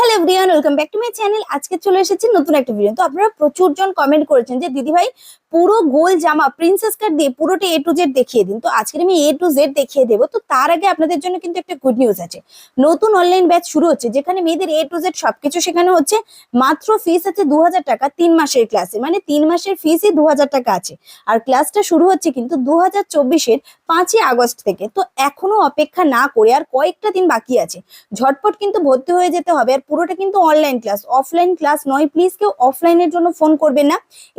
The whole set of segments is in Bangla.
Hello everyone welcome back to my channel আজকে চলে এসেছি নতুন একটা ভিডিও তো। আপনারা প্রচুর জন কমেন্ট করেছেন যে, দিদি ভাই, পুরো গোল জামা প্রিন্সেস কাট দিয়ে পুরোটা এ টু জেড দেখিয়ে দিন। তো আজকে আমি এ টু জেড দেখিয়ে দেবো। তো তার আগে আপনাদের জন্য কিন্তু একটা গুড নিউজ আছে। নতুন অনলাইন ব্যাচ শুরু হচ্ছে, যেখানে মেয়েদের এ টু জেড সবকিছু শেখানো হচ্ছে। মাত্র ফিস আছে দু হাজার টাকা তিন মাসের ক্লাসে মানে তিন মাসের ফিসই দু হাজার টাকা আছে। আর ক্লাসটা শুরু হচ্ছে কিন্তু দু হাজার চব্বিশের পাঁচই আগস্ট থেকে। তো এখনও অপেক্ষা না করে আর কয়েকটা দিন বাকি আছে। ঝটপট কিন্তু ভর্তি হয়ে যেতে হবে। আর পুরোটা কিন্তু অনলাইন ক্লাস অফলাইন ক্লাস নয় প্লিজ কেউ অফলাইনের জন্য ফোন করবেন না।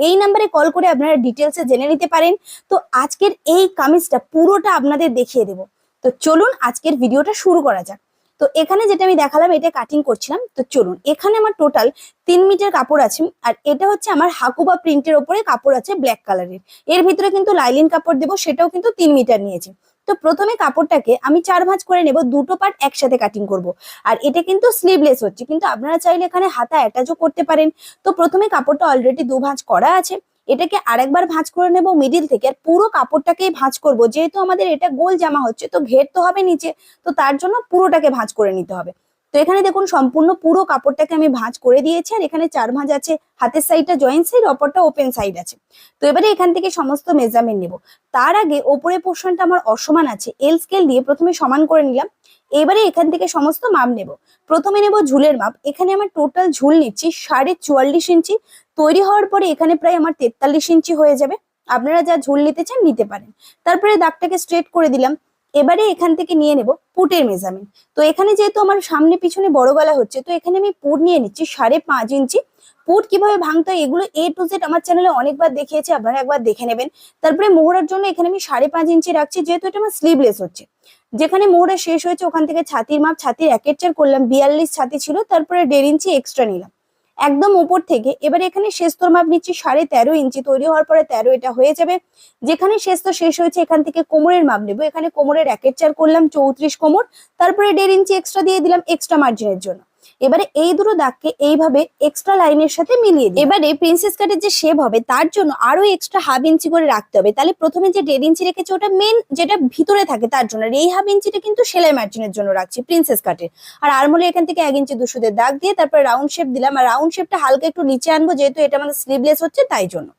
এই নাম্বারে কল করে আপনারা ডিটেলসে জেনে নিতে পারেন। তো আজকের এই কামিজটা পুরোটা আপনাদের দেখিয়ে দেব। তো চলুন আজকের ভিডিওটা শুরু করা যাক। তো এখানে যেটা আমি দেখালাম, এটা কাটিং করছিলাম। তো চলুন, এখানে আমার টোটাল তিন মিটার কাপড় আছে আর এটা হচ্ছে আমার হাকুবা প্রিন্টের ওপরে কাপড় আছে ব্ল্যাক কালারের এর। ভিতরে কিন্তু লাইলিন কাপড় দেবো, সেটাও কিন্তু তিন মিটার নিয়েছি। তো প্রথমে কাপড়টাকে আমি চার ভাঁজ করে নেব, দুটো পার্ট একসাথে কাটিং করব। আর এটা কিন্তু স্লিভলেস হচ্ছে, কিন্তু আপনারা চাইলে এখানে হাতা অ্যাটাচও করতে পারেন। তো প্রথমে কাপড়টা অলরেডি দু ভাঁজ করা আছে। এটাকে আরেকবার ভাঁজ করে নেব মিডিল থেকে। আর পুরো কাপড়টাকেই ভাঁজ করব, যেহেতু আমাদের এটা গোল জামা হচ্ছে, তো ঘের তো হবে নিচে। তো তার জন্য পুরোটাকে ভাঁজ করে নিতে হবে। তো এখানে দেখুন, সম্পূর্ণ পুরো কাপড়টাকে আমি ভাঁজ করে দিয়েছি, আর এখানে চার ভাঁজ আছে, হাতের সাইডটা জয়েন্ট সাইড অপরটা ওপেন সাইড আছে। তো এবারে এখান থেকে সমস্ত মেজারমেন্ট নেব। তার আগে ওপরে পোর্শনটা আমার অসমান আছে এল স্কেল দিয়ে প্রথমে সমান করে নিলাম। এবারে এখান থেকে সমস্ত মাপ নেব। প্রথমে নেব ঝুলের মাপ। এখানে আমার টোটাল ঝুল নিচ্ছি সাড়ে চুয়াল্লিশ ইঞ্চি। তৈরি হওয়ার পরে এখানে প্রায় আমার তেতাল্লিশ ইঞ্চি হয়ে যাবে। আপনারা যা ঝুল নিতে চান, নিতে পারেন। তারপরে দাগটাকে স্ট্রেট করে দিলাম। এবারে এখান থেকে নিয়ে নেব পুটের মেজারমেন্ট তো এখানে যেহেতু আমার সামনে পিছনে বড় গলা হচ্ছে, তো এখানে আমি পুট নিয়ে নিচ্ছি সাড়ে পাঁচ ইঞ্চি। পুট কীভাবে ভাঙতে হয় এগুলো এ টু জেড আমার চ্যানেলে অনেকবার দেখিয়েছি, আপনারা একবার দেখে নেবেন। তারপরে মোহরার জন্য এখানে আমি সাড়ে পাঁচ ইঞ্চি রাখছি, যেহেতু এটা আমার স্লিভলেস হচ্ছে। যেখানে মোহরা শেষ হয়েছে ওখান থেকে ছাতির মাপ, ছাতির একের চার করলাম, বিয়াল্লিশ ছাতি ছিল, তারপরে দেড় ইঞ্চি এক্সট্রা নিলাম। একদম উপর থেকে। এবার এখানে শেস্তর মাপ নিচ্ছি, সাড়ে তেরো ইঞ্চি। তৈরি হওয়ার পরে তেরো এটা হয়ে যাবে। যেখানে শেষতর শেষ হয়েছে, এখান থেকে কোমরের মাপ নেব। এখানে কোমরের একের চার করলাম, চৌত্রিশ কোমর। তারপরে দেড় ইঞ্চি এক্সট্রা দিয়ে দিলাম এক্সট্রা মার্জিনের জন্য। এবারে এই দুটো দাগকে এইভাবে এক্সট্রা লাইনের সাথে মিলিয়ে দিই এবারে প্রিন্সেস কাটের যে শেপ হবে, তার জন্য আরও এক্সট্রা হাফ ইঞ্চি করে রাখতে হবে। তাহলে প্রথমে যে দেড় ইঞ্চি রেখেছে, ওটা মেন যেটা ভিতরে থাকে তার জন্য। আর এই হাফ ইঞ্চিটা কিন্তু সেলাই মার্জিনের জন্য রাখছি প্রিন্সেস কাটের আর আরমোলে এখান থেকে এক ইঞ্চি দুশোদের দাগ দিয়ে তারপরে রাউন্ড শেপ দিলাম। আর রাউন্ড শেপটা হালকা একটু নিচে আনব, যেহেতু এটা আমাদের স্লিভলেস হচ্ছে, তাই জন্য।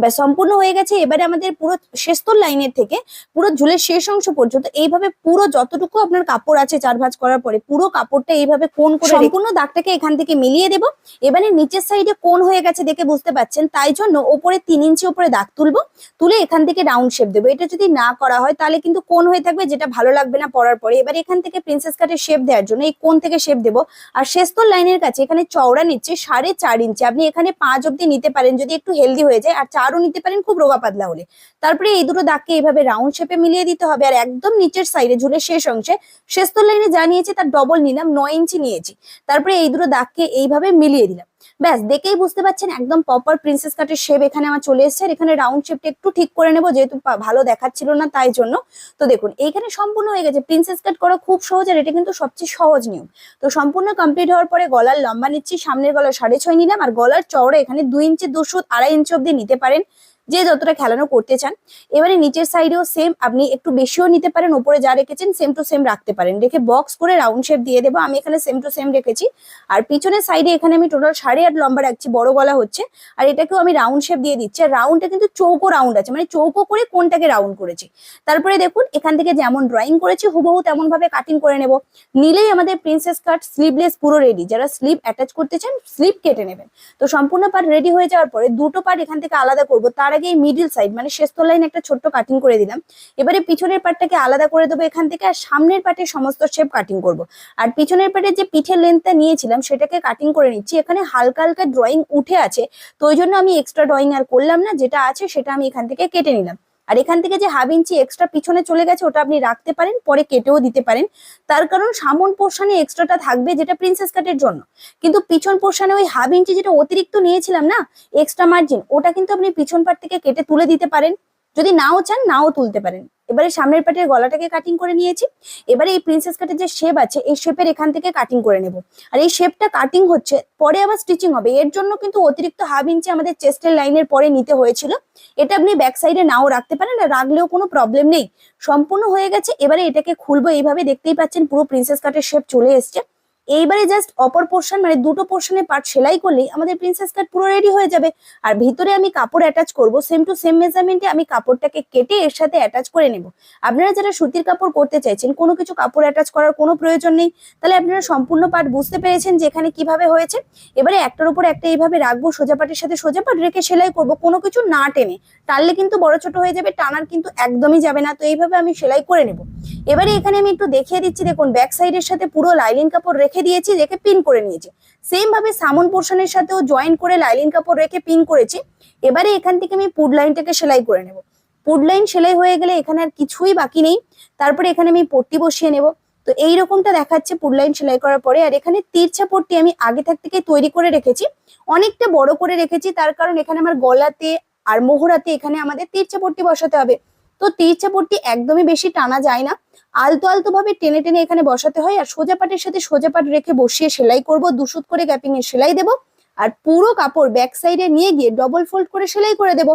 ব্যাস, সম্পূর্ণ হয়ে গেছে। এবারে আমাদের পুরো শেস্তর লাইনের থেকে পুরো ঝুলের শেষ অংশ পর্যন্ত এইভাবে পুরো যতটুকু আপনার কাপড় আছে চার ভাঁজ করার পরে, পুরো কাপড়টা এইভাবে কোন করে সম্পূর্ণ দাগটাকে এখান থেকে মিলিয়ে দেবো। এবারে নিচের সাইডে কোন হয়ে গেছে দেখে বুঝতে পাচ্ছেন, তাই জন্য ওপরে তিন ইঞ্চি ওপরে দাগ তুলবো, তুলে এখান থেকে রাউন্ড শেপ দেবো। এটা যদি না করা হয়, তাহলে কিন্তু কোন হয়ে থাকবে, যেটা ভালো লাগবে না পরার পরে। এবার এখান থেকে প্রিন্সেস কাটের শেপ দেওয়ার জন্য এই কোন থেকে শেপ দেবো। আর শেস্তর লাইনের কাছে, এখানে চওড়া নিচ্ছে সাড়ে চার ইঞ্চি। আপনি এখানে পাঁচ অব্দি নিতে পারেন, যদি একটু হেলদি হয়ে যায়। আর চারও নিতে পারেন খুব রোগা পাতলা হলে। তারপরে এই দুটো দাগকে এইভাবে রাউন্ড শেপে মিলিয়ে দিতে হবে। আর একদম নিচের সাইডে ঝুলের শেষ অংশে শেস্তর লাইনে যা নিয়েছি তার ডবল নিলাম, নয় ইঞ্চি নিয়েছি। তারপরে এই দুটো দাগকে এইভাবে মিলিয়ে দিলাম। ব্যাস, দেখেই বুঝতে পারছেন, একদম প্রপার প্রিন্সেস কাটের শেপ এখানে আমার চলে এসেছে। আর এখানে রাউন্ড শেপটা একটু ঠিক করে নেব, যেহেতু ভালো দেখাচ্ছিল না তাই জন্য। তো দেখুন, এইখানে সম্পূর্ণ হয়ে গেছে। প্রিন্সেস কাট করা খুব সহজ আর এটা কিন্তু সবচেয়ে সহজ নিয়ম। তো সম্পূর্ণ কমপ্লিট হওয়ার পরে গলার লম্বা নিচ্ছি, সামনের গলা সাড়ে ছয় নিলাম, আর গলার চওড়া এখানে দুই ইঞ্চি, দুশো আড়াই ইঞ্চি অব্দি নিতে পারেন। যে যতটা খেলানো করতে চান। এবারে নিচের সাইডেও সেম আপনি একটু বেশিও নিতে পারেন, ওপরে যা রেখেছেন সেম টু সেম রাখতে পারেন। রেখে বক্স করে রাউন্ড শেপ দিয়ে দেবো, আমি এখানে সেম টু সেম রেখেছি। আর পিছনের সাইডে এখানে আমি টোটাল সাড়ে আট লম্বা রাখছি, বড় গলা হচ্ছে, আর এটাকেও আমি রাউন্ড শেপ দিয়ে দিচ্ছি, আর রাউন্ডটা কিন্তু চৌকো রাউন্ড আছে মানে চৌকো করে কোনটাকে রাউন্ড করেছি। তারপরে দেখুন, এখান থেকে যেমন ড্রয়িং করেছি, হুবহু তেমন ভাবে কাটিং করে নেব। নিলেই আমাদের প্রিন্সেস কাট স্লিভলেস পুরো রেডি যারা স্লিভ অ্যাটাচ করতে চান স্লিভ কেটে নেবেন। তো সম্পূর্ণ পার্ট রেডি হয়ে যাওয়ার পরে দুটো পার্ট এখান থেকে আলাদা করব। তার আগে মিডিল সাইড মানে শেষতর লাইন একটা ছোট্ট কাটিং করে দিলাম। এবারে পিছনের পার্টটাকে আলাদা করে দেবো এখান থেকে, আর সামনের পার্টের সমস্ত শেপ কাটিং করব। আর পিছনের পার্টের যে পিঠের লেন্থটা নিয়েছিলাম, সেটাকে কাটিং করে নিচ্ছি। এখানে হালকা হালকা ড্রয়িং উঠে আছে, তো ওই জন্য আমি এক্সট্রা ড্রয়িং আর করলাম না, যেটা আছে সেটা আমি এখান থেকে কেটে নিলাম। আর এখান থেকে যে হাফ ইঞ্চি এক্সট্রা পিছনে চলে গেছে, ওটা আপনি রাখতে পারেন, পরে কেটেও দিতে পারেন। তার কারণ সামন পোর্শনে এক্সট্রাটা থাকবে যেটা প্রিন্সেস কাটের জন্য। কিন্তু পিছন পোর্শনে ওই হাফ ইঞ্চি যেটা অতিরিক্ত নিয়েছিলাম না এক্সট্রা মার্জিন ওটা কিন্তু আপনি পিছন পাট থেকে কেটে তুলে দিতে পারেন। যদি নাও চান, নাও তুলতে পারেন। এবারে সামনের পাটের গলাটাকে কাটিং করে নিয়েছি। এবারে এই প্রিন্সেস কাটের যে শেপ আছে, এই শেপের এখান থেকে কাটিং করে নেব। আর এই শেপটা কাটিং হচ্ছে, পরে আবার স্টিচিং হবে। এর জন্য কিন্তু অতিরিক্ত হাফ ইঞ্চি আমাদের চেস্টের লাইনের পরে নিতে হয়েছিল। এটা আপনি ব্যাক সাইডে নাও রাখতে পারেন, আর রাখলেও কোনো প্রবলেম নেই। সম্পূর্ণ হয়ে গেছে, এবারে এটাকে খুলবো। এইভাবে দেখতেই পাচ্ছেন পুরো প্রিন্সেস কাটের শেপ চলে এসছে। এইবারে জাস্ট অপর পোর্শন মানে দুটো পোর্শনের পার্ট সেলাই করলেই আমাদের প্রিন্সেস কাট পুরো রেডি হয়ে যাবে। আর ভিতরে আমি কাপড় অ্যাটাচ করব সেম টু সেম মেজারমেন্টে আমি কাপড়টাকে কেটে এর সাথে অ্যাটাচ করে নেব। আপনারা যারা সুতির কাপড় করতে চাইছেন, কোনো কিছু কাপড় অ্যাটাচ করার কোনো প্রয়োজন নেই। তাহলে আপনারা সম্পূর্ণ পার্ট বুঝতে পেরেছেন যে এখানে কীভাবে হয়েছে। এবারে একটার উপর একটা এইভাবে রাখব, সোজা পাটের সাথে সোজা পাট রেখে সেলাই করব, কোনো কিছু না টেনে। টানলে কিন্তু বড় ছোট হয়ে যাবে, টানার কিন্তু একদমই যাবে না। তো এইভাবে আমি সেলাই করে নেব। এবারে এখানে আমি একটু দেখিয়ে দিচ্ছি, দেখুন ব্যাক সাইডের সাথে পুরো লাইলিন কাপড় রেখে দিয়েছি, রেখে পিন করে নিয়েছি। সেম ভাবে সামন পোর্শনের সাথেও জয়েন করে লাইলিন কাপড় রেখে পিন করেছি। এবারে এখান থেকে আমি পুড লাইনটাকে সেলাই করে নেব। পুড লাইন সেলাই হয়ে গেলে এখানে আর কিছুই বাকি নেই। তারপরে এখানে আমি পট্টি বসিয়ে নেব। তো এই রকমটা দেখাচ্ছে পুড লাইন সেলাই করার পরে। আর এখানে তিরছা পট্টি আমি আগে থাক থেকে তৈরি করে রেখেছি। অনেকটা বড় করে রেখেছি, তার কারণ এখানে আমার গলাতে আর মোহরাতে এখানে আমাদের তিরছা পট্টি বসাতে হবে। তো তিরছা পট্টি একদমই বেশি টানা যায় না। আলতো আলতো ভাবে টেনে টেনে এখানে বসাতে হয় আর সোজা পাটের সাথে সোজা পাট রেখে বসিয়ে সেলাই করব দুশুত করে গ্যাপিং এ সেলাই দেব আর পুরো কাপড় ব্যাক সাইডে নিয়ে গিয়ে ডবল ফোল্ড করে সেলাই করে দেব।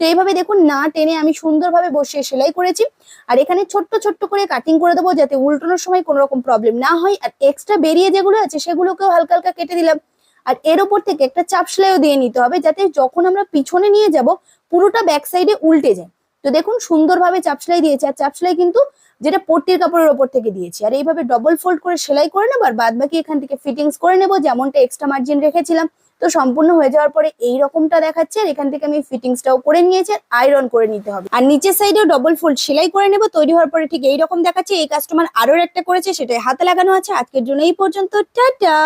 তো এইভাবে দেখুন না টেনে আমি সুন্দরভাবে বসিয়ে সেলাই করেছি আর এখানে ছোট্ট ছোট্ট করে কাটিং করে দেবো যাতে উল্টানোর সময় কোনো রকম প্রবলেম না হয় আর এক্সট্রা বেরিয়ে যেগুলো আছে সেগুলোকেও হালকা হালকা কেটে দিলাম। আর এর ওপর থেকে একটা চাপ সেলাইও দিয়ে নিতে হবে যাতে যখন আমরা পিছনে নিয়ে যাব পুরোটা ব্যাক সাইডে উল্টে যায়। তো দেখুন সুন্দরভাবে চাপ সেলাই দিয়েছে আর চাপ সেলাই কিন্তু যেটা পট্টির কাপড়ের ওপর থেকে দিয়েছি। আর এইভাবে ডবল ফোল্ড করে সেলাই করে নেব আর বাদ বাকি এখান থেকে ফিটিংস করে নেব, যেমনটা এক্সট্রা মার্জিন রেখেছিলাম। তো সম্পূর্ণ হয়ে যাওয়ার পরে এই রকমটা দেখাচ্ছে আর এখান থেকে আমি ফিটিংসটাও করে নিয়েছি আর আয়রন করে নিতে হবে। আর নিচের সাইডেও ডবল ফোল্ড সেলাই করে নেব, তৈরি হওয়ার পরে ঠিক এই রকম দেখাচ্ছে। এই কাস্টমার আরও একটা করেছে, সেটাই হাতে লাগানো আছে। আজকের জন্য এই পর্যন্ত, টাটা!